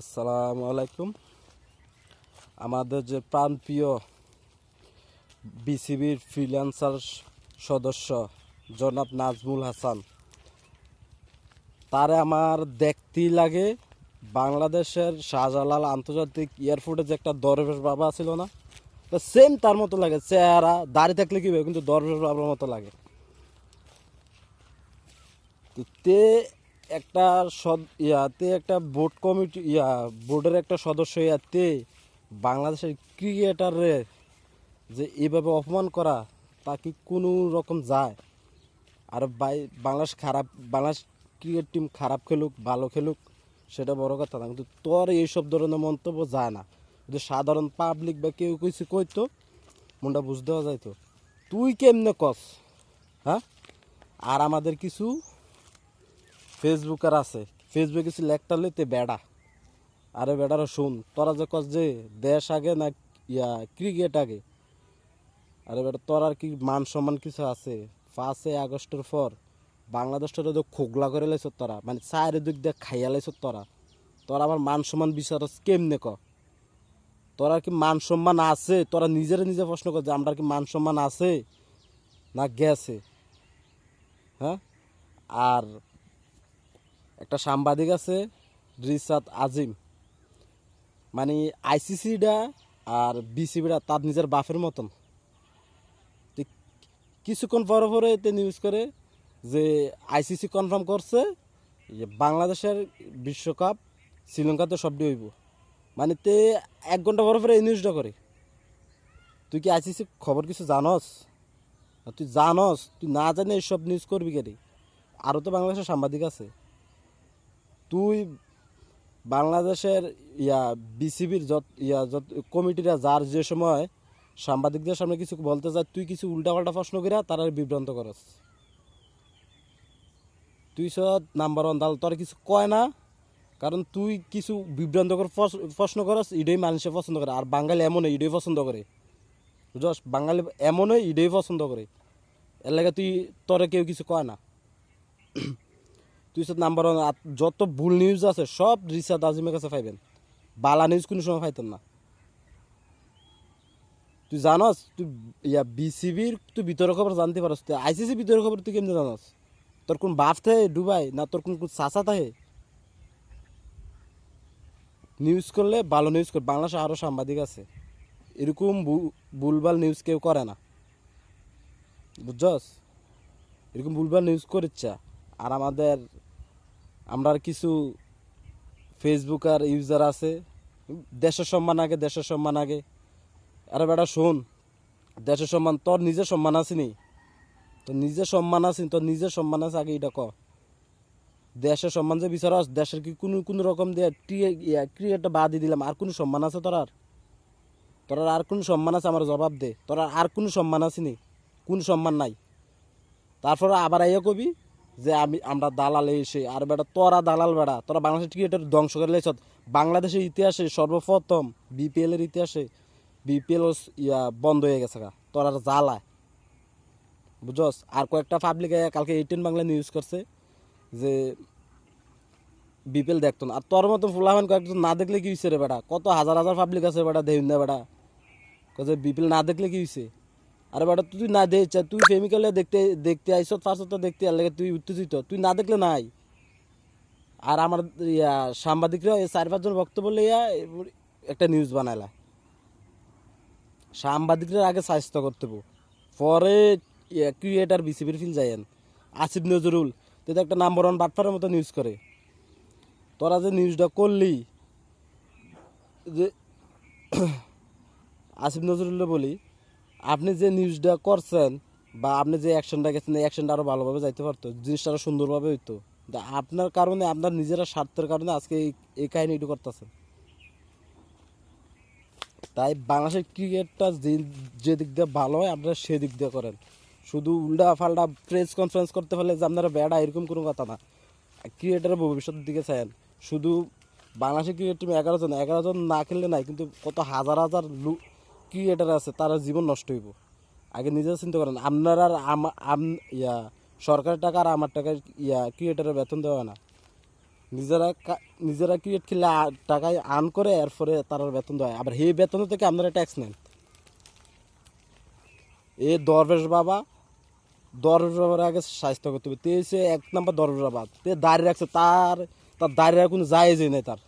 আসসালামু আলাইকুম। আমাদের যে প্রাণপ্রিয় বিসিবির ফ্রিল্যান্সার সদস্য জনাব নাজমুল হাসান, তারে আমার দেখতেই লাগে বাংলাদেশের শাহজালাল আন্তর্জাতিক এয়ারপোর্টে যে একটা দরবেশ বাবা ছিল না, তো সেম তার মতো লাগে, চেহারা দাঁড়িয়ে থাকলে কি হবে, কিন্তু দরবেশ বাবার মতো লাগে। তো তে একটা সদ, ইয়াতে একটা বোর্ড কমিটি, ইয়া, বোর্ডের একটা সদস্য ইয়াতে বাংলাদেশের ক্রিকেটারে যে এইভাবে অপমান করা, তা কি কোনো রকম যায়? আর বাই, বাংলাদেশ খারাপ, বাংলাদেশ ক্রিকেট টিম খারাপ খেলুক, ভালো খেলুক, সেটা বড় কথা না। কিন্তু তোর এইসব ধরনের মন্তব্য যায় না। যদি সাধারণ পাবলিক বা কেউ কিছু কইতো, মনটা বুঝতে দেওয়া যাইতো। তুই কেমনে কস হ্যাঁ? আর আমাদের কিছু ফেসবুকার আছে। ফেসবুকে কিছু লেখটা লইতে বেড়া। আরে বেড়ারা শুন, তোরা যে কস যে দেশ আগে না ইয়া ক্রিকেট আগে, আরে বেটা তোর আর কি মান সম্মান কিছু আছে? পাঁচই আগস্টের পর বাংলাদেশটা তো খোগলা করে লাইছ তোরা মানে চায়ের দিক দিয়ে খাইয়া লাইছ তোরা। তোরা আমার মান সম্মান বিচার কেমনে ক? তোরা কি মান সম্মান আছে? তোরা নিজের নিজে প্রশ্ন কর যে আমরা কি মান সম্মান আছে না গেছে? হ্যাঁ? আর একটা সাংবাদিক আছে রিসাত আজিম। মানে আইসিসিটা আর বিসিবিটা তার নিজের বাফের মতন। কিছুক্ষণ পরে পরে এতে নিউজ করে যে আইসিসি কনফার্ম করছে যে বাংলাদেশের বিশ্বকাপ শ্রীলঙ্কাতে সবটি হইব। মানে তে এক ঘণ্টা পরে পরে এই নিউজটা করে। তুই কি আইসিসি খবর কিছু জানস? তুই জানস, তুই না জানি এইসব নিউজ করবি কেন আরও তো বাংলাদেশের সাংবাদিক আছে। তুই বাংলাদেশের ইয়া, বিসিবির যত, ইয়া, যত কমিটিরা যার যে সময় সাংবাদিকদের সামনে কিছু বলতে যায়, তুই কিছু উল্টাপাল্টা প্রশ্ন করিয়া তারা বিভ্রান্ত করস। তুই সব নাম্বার ওয়ান, তাহলে তোর কিছু কয় না? কারণ তুই কিছু বিভ্রান্তকর প্রশ- প্রশ্ন করস, ইডেই মানুষে পছন্দ করে। আর বাঙালি এমনই, ইডেই পছন্দ করে। বুঝস বাঙালি এমনই, ইডেই পছন্দ করে। এর লাগে তুই তোরে কেউ কিছু কয় না। সব নাম্বার আর যত ভুল নিউজ আছে, সব রিসাদ আজিমের কাছে পাইবেন। বালা নিউজ কোনো সময় পাইতেন না। তুই জানস, তুই ইয়া বিসিবির তুই ভিতরের খবর জানতে পারস। তুই আইসিসি ভিতরের খবর তুই কেমনি জানস? তোর কোন বাপ থাকে ডুবাই না তোর কোন চাচা থাকে? নিউজ করলে ভালো নিউজ কর। বাংলাদেশে আরও সাংবাদিক আছে। এরকম ভুলভাল নিউজ কেউ করে না। বুঝছস? এরকম ভুলভাল নিউজ করিচ্ছা। আর আমাদের আমরা কিছু ফেসবুক আর ইউজার আছে। দেশের সম্মান আগে দেশের সম্মান আগে। আরে বেটা, শোন। দেশের সম্মান, তোর নিজের সম্মান আসেনি তোর নিজের সম্মান আছে তোর নিজের সম্মান আছে, আগে এটা ক। দেশের সম্মান যে বিচারস দেশের কি কোনো কোনো রকম দিয়ে ক্রিয়েটটা বাদই দিলাম। আর কোনো সম্মান আছে তোর আর? তোর আর কোনো সম্মান আছে, আমার জবাব দে। তোর আর কোনো সম্মান আসেনি কোন সম্মান নাই। তারপরে আবার আইয়া কবি। যে আমি, আমরা দালাল এসে, আর বেটা তোরা দালাল বেড়া তোরা বাংলাদেশের ক্রিকেটের ধ্বংস করে লেছ বাংলাদেশের ইতিহাসে সর্বপ্রথম বিপিএল এর ইতিহাসে বিপিএল ইয়া বন্ধ হয়ে গেছে তোরা জ্বালায়। বুঝছস? আর কয়েকটা পাবলিক কালকে এইটিন বাংলা নিউজ করছে যে বিপিএল দেখতো না। আর তোর মতো ফুলামান কয়েকজন না দেখলে কি হয়েছে রে বেটা? কত হাজার হাজার পাবলিক আছে বেটা, দেউন না বেটা। যে বিপিএল না দেখলে কি হয়েছে আরে বেটা তুই না দেখছ তুই ফেমিক্যালে দেখতে দেখতে আইস তো দেখতে আর তুই উত্তেজিত। তুই না দেখলে নাই। আর আমার ইয়া, সাংবাদিকরা চার পাঁচজন বক্তব্য লইয়া একটা নিউজ বানাইলা। সাংবাদিকরা আগে স্বাস্থ্য করতে। পরে ক্রিয়েটার বিসিবির ফিল যায়েন আসিফ নজরুল, তো একটা নাম্বার ওয়ান বাটফারের মতো নিউজ করে। তোরা যে নিউজটা করলি, যে আসিফ নজরুল্লাহ বলি আপনি যে নিউজটা করছেন বা আপনি যে অ্যাকশনটা গেছেন, এই অ্যাকশনটা আরও ভালোভাবে যাইতে পারতো, জিনিসটা আরও সুন্দরভাবে হইতো। আপনার কারণে, আপনার নিজেরা স্বার্থের কারণে আজকে এই এই কাহিনীটা করতেছেন। তাই বাংলাদেশের ক্রিকেটটা যে যে দিক দিয়ে ভালো হয়, আপনারা সেদিক দিয়ে করেন। শুধু উল্টা ফাল্টা প্রেস কনফারেন্স করতে পারলে যে আপনারা বেড়া, এরকম কোনো কথা না। ক্রিকেটারের ভবিষ্যতের দিকে চান শুধু বাংলাদেশের ক্রিকেট টিম এগারো জন এগারো জন না খেললে নাই, কিন্তু কত হাজার হাজার ক্রিকেটার আছে, তারা জীবন নষ্ট হইব। আগে নিজেরা চিন্তা করেন, আপনার আর ইয়া, সরকারের টাকা আর আমার টাকা ইয়া ক্রিয়েটারের বেতন দেওয়া না। নিজেরা নিজেরা ক্রিকেট খেলে টাকায় আর্ন করে এরপরে তারা বেতন দেয় আবার এই বেতন থেকে আপনারা ট্যাক্স নেন। এ দরবেশ বাবা, দরবেশ বাবার আগে স্বাস্থ্য করতে হবে। তে এক নম্বর দরবেশ বাবা। তে দাঁড়িয়ে রাখছে, তার তার দাঁড়িয়ে কোনো জায়েজই নেই তার।